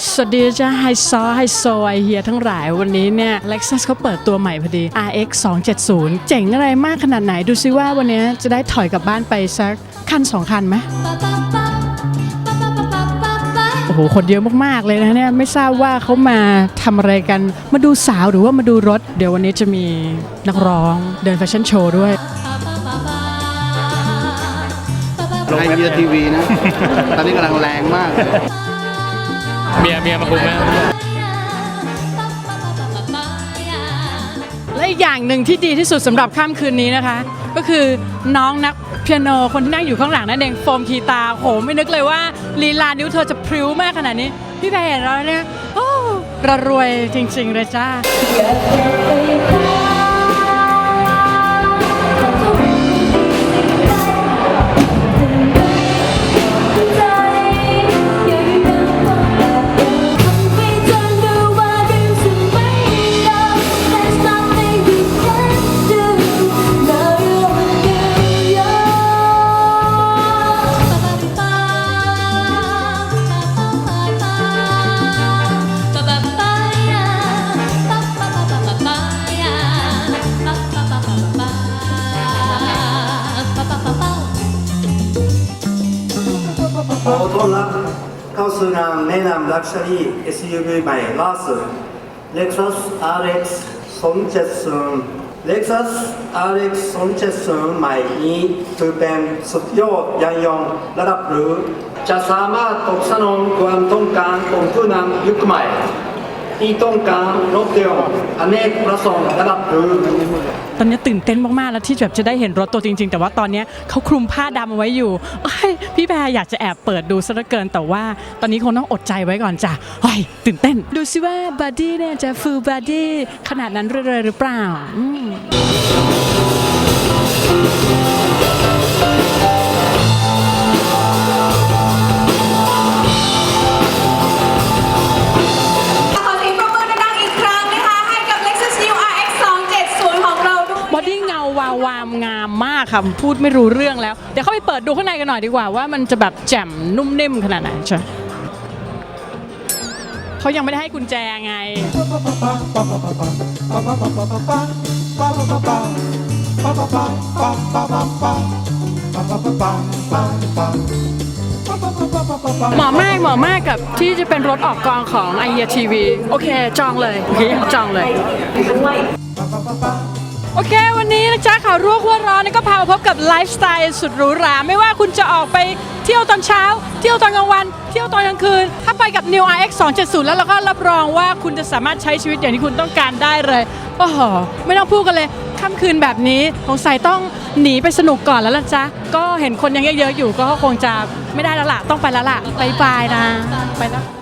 สวัสดีจ้าไฮซอไฮโซไอเฮียทั้งหลายวันนี้เนี่ย Lexus เขาเปิดตัวใหม่พอดี RX 270 เจ๋งอะไรมากขนาดไหนดูซิว่าวันนี้จะได้ถอยกลับบ้านไปสักคันสองคันไหมโอ้โห คนเยอะมาก ๆ เลยนะเนี่ย ไม่ทราบว่าเขามาทำอะไรกัน มาดูสาวหรือว่ามาดูรถ เดี๋ยววันนี้จะมีนักร้องเดินแฟชั่นโชว์ด้วยลงไอเดียทีวีนะ ตอนนี้กำลังแรงมาก เมียเมียมาคุมไหมและอีกอย่างหนึ่งที่ดีที่สุดสำหรับค่ำคืนนี้นะคะ ก็คือน้องนักเปียโนคนที่นั่งอยู่ข้างหลังนั่นเองโฟมคีตาโหไม่นึกเลยว่าลีลานิ้วเธอจะพริ้วมากขนาดนี้ พี่แพรเห็นแล้วเนี่ยโอ้ระรวยจริงๆเลยจ้า ต้อนรับเข้าสู่งานแนะนำ Luxury SUV ใหม่ล่าสุด Lexus RX 270 Lexus RX 270ใหม่นี้ถือเป็นสุดยอดยานยนต์ระดับหรูจะสามารถตอบสนองความต้องการของผู้นำยุคใหม่ ที่ต้องการรถยนต์อเนกประสงค์ระดับหรูตอนนี้ตื่นเต้นมาก ๆ แล้วที่แบบจะได้เห็นรถตัวจริง ๆ แต่ว่าตอนนี้เขาคลุมผ้าดำเอาไว้อยู่เอ้ยพี่แพรอยากจะแอบเปิดดูซะเหลือเกินแต่ว่า ตอนนี้คงต้องอดใจไว้ก่อนจ้ะเฮ้ยตื่นเต้น ดูสิว่าบอดี้เนี่ยจะฟูลบอดี้ขนาดนั้นเลยหรือเปล่าาวาวามงามมากค่ะพูดไม่รู้เรื่องแล้ว เดี๋ยวเข้าไปเปิดดูข้างในกันหน่อยดีกว่าว่ามันจะแบบแจ่มนุ่มนิ่มขนาดไหนใช่เขายังไม่ได้ให้กุญแจไงหมอมากหมอมากกับที่จะเป็นรถออกกองของไอเ e ียทีวีโอเค จองเลยโอเคจองเลย โอเค วันนี้นะจ๊ะข่าวรั่วหัวร้อนนี่ก็พามาพบกับไลฟ์สไตล์สุดหรูหรา ไม่ว่าคุณจะออกไปเที่ยวตอนเช้า เที่ยวตอนกลางวัน เที่ยวตอนกลางคืน ถ้าไปกับ New RX 270 แล้วเราก็รับรองว่าคุณจะสามารถใช้ชีวิตอย่างที่คุณต้องการได้เลยโอ้โหไม่ต้องพูดกันเลยค่ำคืนแบบนี้สงสัยต้องหนีไปสนุกก่อนแล้วล่ะจ๊ะ ก็เห็นคนยังเยอะๆอยู่ก็คงจะไม่ได้แล้วล่ะต้องไปแล้วล่ะบายบายนะไปแล้ว